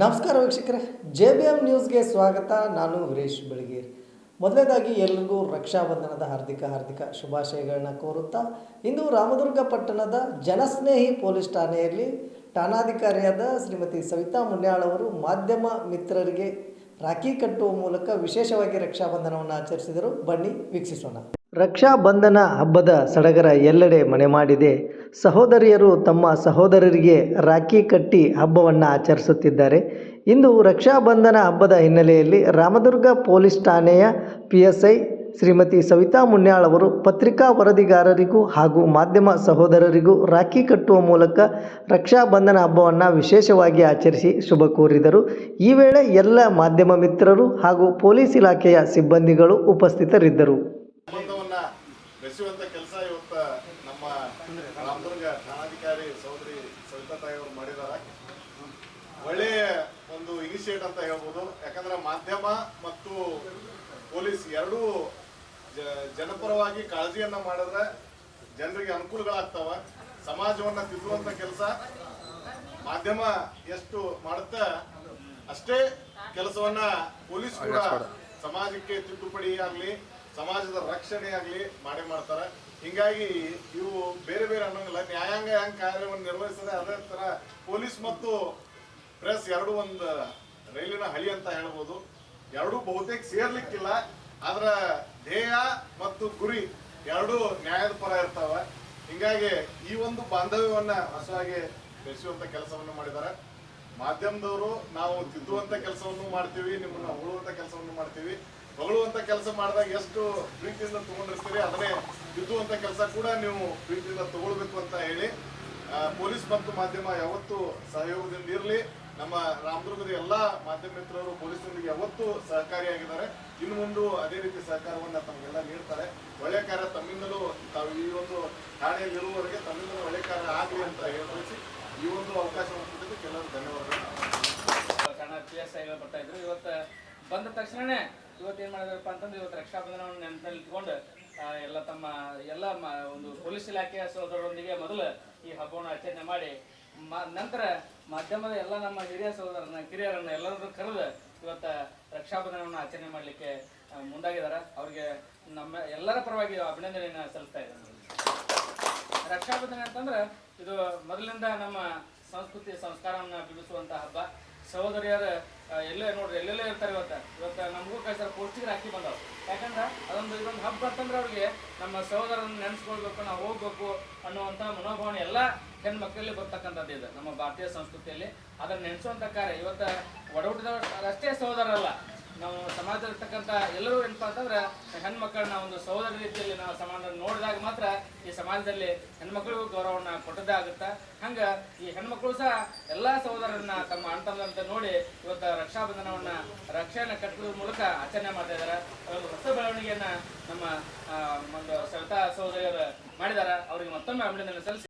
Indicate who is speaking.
Speaker 1: ನಮಸ್ಕಾರ ವೀಕ್ಷಕರೇ J B M ನ್ಯೂಸ್ಗೆ ಸ್ವಾಗತ. ನಾನು ವೀರೇಶ್ ಬೆಳಗೇರಿ. ಮೊದಲನೇದಾಗಿ ಎಲ್ಲರಿಗೂ ರಕ್ಷಾಬಂಧನದ ಹಾರ್ದಿಕ ಹಾರ್ದಿಕ ಶುಭಾಶಯಗಳನ್ನ ಕೋರುತ್ತಾ, ಇಂದು ರಾಮದುರ್ಗ ಪಟ್ಟಣದ ಜನಸ್ನೇಹಿ ಪೊಲೀಸ್ ಠಾಣೆಯಲ್ಲಿ ಠಾಣಾಧಿಕಾರಿಯಾದ ಶ್ರೀಮತಿ ಸವಿತಾ ಮುನ್ಯಾಳ್ ಅವರು ಮಾಧ್ಯಮ ಮಿತ್ರರಿಗೆ ರಾಖಿ ಕಟ್ಟುವ ಮೂಲಕ ವಿಶೇಷವಾಗಿ ರಕ್ಷಾಬಂಧನವನ್ನು ಆಚರಿಸಿದರು. ಬನ್ನಿ ವೀಕ್ಷಿಸೋಣ. ರಕ್ಷಾಬಂಧನ ಹಬ್ಬದ ಸಡಗರ ಎಲ್ಲೆಡೆ ಮನೆ ಮಾಡಿದೆ. ಸಹೋದರಿಯರು ತಮ್ಮ ಸಹೋದರರಿಗೆ ರಾಖಿ ಕಟ್ಟಿ ಹಬ್ಬವನ್ನು ಆಚರಿಸುತ್ತಿದ್ದಾರೆ. ಇಂದು ರಕ್ಷಾಬಂಧನ ಹಬ್ಬದ ಹಿನ್ನೆಲೆಯಲ್ಲಿ ರಾಮದುರ್ಗ ಪೊಲೀಸ್ ಠಾಣೆಯ P S I Shrimati Savita Munyal ಅವರು ಪತ್ರಿಕಾ ವರದಿಗಾರರಿಗೂ ಹಾಗೂ ಮಾಧ್ಯಮ ಸಹೋದರರಿಗೂ ರಾಖಿ ಕಟ್ಟುವ ಮೂಲಕ ರಕ್ಷಾಬಂಧನ ಹಬ್ಬವನ್ನು ವಿಶೇಷವಾಗಿ ಆಚರಿಸಿ ಶುಭ ಕೋರಿದರು. ಈ ವೇಳೆ ಎಲ್ಲ ಮಾಧ್ಯಮ ಮಿತ್ರರು ಹಾಗೂ ಪೊಲೀಸ್ ಇಲಾಖೆಯ ಸಿಬ್ಬಂದಿಗಳು ಉಪಸ್ಥಿತರಿದ್ದರು.
Speaker 2: ಬೆಸೆಯುವಂತ ಕೆಲಸ ಇವತ್ತ ನಮ್ಮ ರಾಮದುರ್ಗ ಠಾಣಾಧಿಕಾರಿ ಸಹೋದರಿ ಸವಿತಾ ತಾಯಿ ಅವರು ಮಾಡಿದಾರ ಒಳ್ಳೆಯ ಒಂದು ಇನಿಷಿಯೇಟ್ ಅಂತ ಹೇಳ್ಬೋದು. ಯಾಕಂದ್ರೆ ಮಾಧ್ಯಮ ಮತ್ತು ಪೊಲೀಸ್ ಎರಡೂ ಜನಪರವಾಗಿ ಕಾಳಜಿಯನ್ನ ಮಾಡಿದ್ರೆ ಜನರಿಗೆ ಅನುಕೂಲಗಳಾಗ್ತಾವ. ಸಮಾಜವನ್ನ ತಿದ್ದುವಂತ ಕೆಲಸ ಮಾಧ್ಯಮ ಎಷ್ಟು ಮಾಡುತ್ತ ಅಷ್ಟೇ ಕೆಲಸವನ್ನ ಪೊಲೀಸ್ ಕೂಡ. ಸಮಾಜಕ್ಕೆ ತಿದ್ದುಪಡಿ ಆಗ್ಲಿ ಸಮಾಜದ ರಕ್ಷಣೆ ಆಗಲಿ ಮಾಡಿ ಮಾಡ್ತಾರೆ. ಹಿಂಗಾಗಿ ಇವು ಬೇರೆ ಬೇರೆ ಅನ್ನೋಂಗಿಲ್ಲ. ನ್ಯಾಯಾಂಗ ಹೆಂಗ್ ಕಾರ್ಯವನ್ನು ನಿರ್ವಹಿಸ್ತದೆ ಅದೇ ತರ ಪೊಲೀಸ್ ಮತ್ತು ಪ್ರೆಸ್ ಎರಡು ಒಂದು ರೈಲಿನ ಹಳಿ ಅಂತ ಹೇಳ್ಬೋದು. ಎರಡೂ ಬಹುತೇಕ ಸೇರ್ಲಿಕ್ಕಿಲ್ಲ. ಅದರ ಧ್ಯೇಯ ಮತ್ತು ಗುರಿ ಎರಡೂ ನ್ಯಾಯದ ಪರ ಇರ್ತಾವ. ಹಿಂಗಾಗಿ ಈ ಒಂದು ಬಾಂಧವ್ಯವನ್ನ ಹೊಸವಾಗಿ ಬೆಳೆಸುವಂತ ಕೆಲಸವನ್ನು ಮಾಡಿದ್ದಾರೆ. ಮಾಧ್ಯಮದವರು ನಾವು ತಿದ್ದುವಂತ ಕೆಲಸವನ್ನು ಮಾಡ್ತೀವಿ, ನಿಮ್ಮನ್ನ ಉಳುವಂಥ ಕೆಲಸವನ್ನು ಮಾಡ್ತೀವಿ. ಹೊಗಳುವಂತ ಕೆಲಸ ಮಾಡಿದಾಗ ಎಷ್ಟು ಪ್ರೀತಿಯಿಂದ ತಗೊಂಡಿರ್ತೀರಿ, ಅದನ್ನೇ ಗೆದ್ದುವಂತ ಕೆಲಸ ಕೂಡ ನೀವು ಪ್ರೀತಿಯಿಂದ ತಗೊಳ್ಬೇಕು ಅಂತ ಹೇಳಿ ಪೊಲೀಸ್ ಮತ್ತು ಮಾಧ್ಯಮ ಯಾವತ್ತೂ ಸಹಯೋಗದಿಂದ ಇರಲಿ. ನಮ್ಮ ರಾಮದುರ್ಗದ ಎಲ್ಲ ಮಾಧ್ಯಮ ಮಿತ್ರರು ಪೊಲೀಸರೊಂದಿಗೆ ಯಾವತ್ತೂ ಸಹಕಾರಿಯಾಗಿದ್ದಾರೆ. ಇನ್ನು ಮುಂದೆ ಅದೇ ರೀತಿ ಸಹಕಾರವನ್ನು ತಮಗೆಲ್ಲ ನೀಡ್ತಾರೆ. ಒಳ್ಳೆ ಕಾರ್ಯ ತಮ್ಮಿಂದಲೂ ತಾವು ಈ ಒಂದು ಠಾಣೆಯಲ್ಲಿ ಇರುವವರೆಗೆ ತಮ್ಮಿಂದಲೂ ಒಳ್ಳೆ ಕಾರ್ಯ ಆಗಲಿ ಅಂತ ಹೇಳಿ ಈ ಒಂದು ಅವಕಾಶವನ್ನು ಕೊಟ್ಟಿದ್ದು ಕೆಲವರು ಧನ್ಯವಾದಗಳು.
Speaker 3: ಕಾರಣ ಪಿ ಎಸ್ ಐ ಬರ್ತಾ ಇದ್ರು. ಇವತ್ತು ಬಂದ ತಕ್ಷಣನೇ ಇವತ್ತು ಏನು ಮಾಡಿದ್ರಪ್ಪ ಅಂತಂದ್ರೆ ಇವತ್ತು ರಕ್ಷಾಬಂಧನವನ್ನು ನೆನಪಿನಲ್ಲಿ ಇಟ್ಕೊಂಡು ಎಲ್ಲ ತಮ್ಮ, ಎಲ್ಲ ಒಂದು ಪೊಲೀಸ್ ಇಲಾಖೆಯ ಸಹೋದರರೊಂದಿಗೆ ಮೊದಲು ಈ ಹಬ್ಬವನ್ನು ಆಚರಣೆ ಮಾಡಿ ನಂತರ ಮಾಧ್ಯಮದ ಎಲ್ಲ ನಮ್ಮ ಹಿರಿಯ ಸಹೋದರನ ಕಿರಿಯರನ್ನ ಎಲ್ಲರನ್ನು ಕರೆದು ಇವತ್ತು ರಕ್ಷಾಬಂಧನವನ್ನು ಆಚರಣೆ ಮಾಡಲಿಕ್ಕೆ ಮುಂದಾಗಿದ್ದಾರೆ. ಅವ್ರಿಗೆ ನಮ್ಮ ಎಲ್ಲರ ಪರವಾಗಿ ಅಭಿನಂದನೆಯನ್ನು ಸಲ್ಲಿಸ್ತಾ ಇದ್ದಾರೆ ರಕ್ಷಾಬಂಧನ ಅಂತಂದ್ರೆ ಇದು ಮೊದಲಿಂದ ನಮ್ಮ ಸಂಸ್ಕೃತಿ ಸಂಸ್ಕಾರವನ್ನ ಬಿಡಿಸುವಂತಹ ಹಬ್ಬ. ಸಹೋದರಿಯರ ಎಲ್ಲೇ ನೋಡ್ರಿ, ಎಲ್ಲೆಲ್ಲೇ ಇರ್ತಾರೆ ಇವತ್ತ. ಇವತ್ತ ಪೋಸ್ಟಿಗೆ ರಾಖಿ ಬಂದವು ಯಾಕಂದ್ರೆ ಅದೊಂದು ಇದೊಂದು ಹಬ್ಬ ಅಂತಂದ್ರೆ ಅವ್ರಿಗೆ ನಮ್ಮ ಸಹೋದರನ್ನ ನೆನೆಸ್ಕೊಳ್ಬೇಕು, ನಾವು ಹೋಗ್ಬೇಕು ಅನ್ನುವಂಥ ಮನೋಭಾವನೆ ಎಲ್ಲ ಹೆಣ್ಮಕ್ಳಲ್ಲಿ ಬರ್ತಕ್ಕಂಥದ್ದು ಇದು, ನಮ್ಮ ಭಾರತೀಯ ಸಂಸ್ಕೃತಿಯಲ್ಲಿ. ಅದನ್ನ ನೆನೆಸುವಂತ ಕಾರ್ಯ. ಇವತ್ತ ಒಡಹುಟ್ಟಿದವರು ಅಷ್ಟೇ ಸಹೋದರರಲ್ಲ. ನಾವು ಸಮಾಜದಲ್ಲಿರ್ತಕ್ಕಂಥ ಎಲ್ಲರೂ ಏನಪ್ಪಾ ಅಂತಂದ್ರೆ ಹೆಣ್ಮಕ್ಳನ್ನ ಒಂದು ಸಹೋದರ ರೀತಿಯಲ್ಲಿ ನಾವು ಸಮಾಜ ನೋಡಿದಾಗ ಮಾತ್ರ ಈ ಸಮಾಜದಲ್ಲಿ ಹೆಣ್ಮಕ್ಳಿಗೂ ಗೌರವನ ಕೊಟ್ಟದೇ ಆಗುತ್ತೆ? ಹಂಗ ಈ ಹೆಣ್ಮಕ್ಳು ಸಹ ಎಲ್ಲಾ ಸಹೋದರರನ್ನ ತಮ್ಮ ಅಂತಂದಂತ ನೋಡಿ ಇವತ್ತು ರಕ್ಷಾಬಂಧನವನ್ನ ರಕ್ಷಣೆ ಕಟ್ಟುವ ಮೂಲಕ ಆಚರಣೆ ಮಾಡ್ತಾ ಇದ್ದಾರೆ ಹೊಸ ಬೆಳವಣಿಗೆಯನ್ನ ನಮ್ಮ ಒಂದು ಸವಿತಾ ಸಹೋದರಿಯರು ಮಾಡಿದಾರ. ಅವರಿಗೆ ಮತ್ತೊಮ್ಮೆ ಅಭಿನಂದನೆ ಸಲ್ಲಿಸಿ.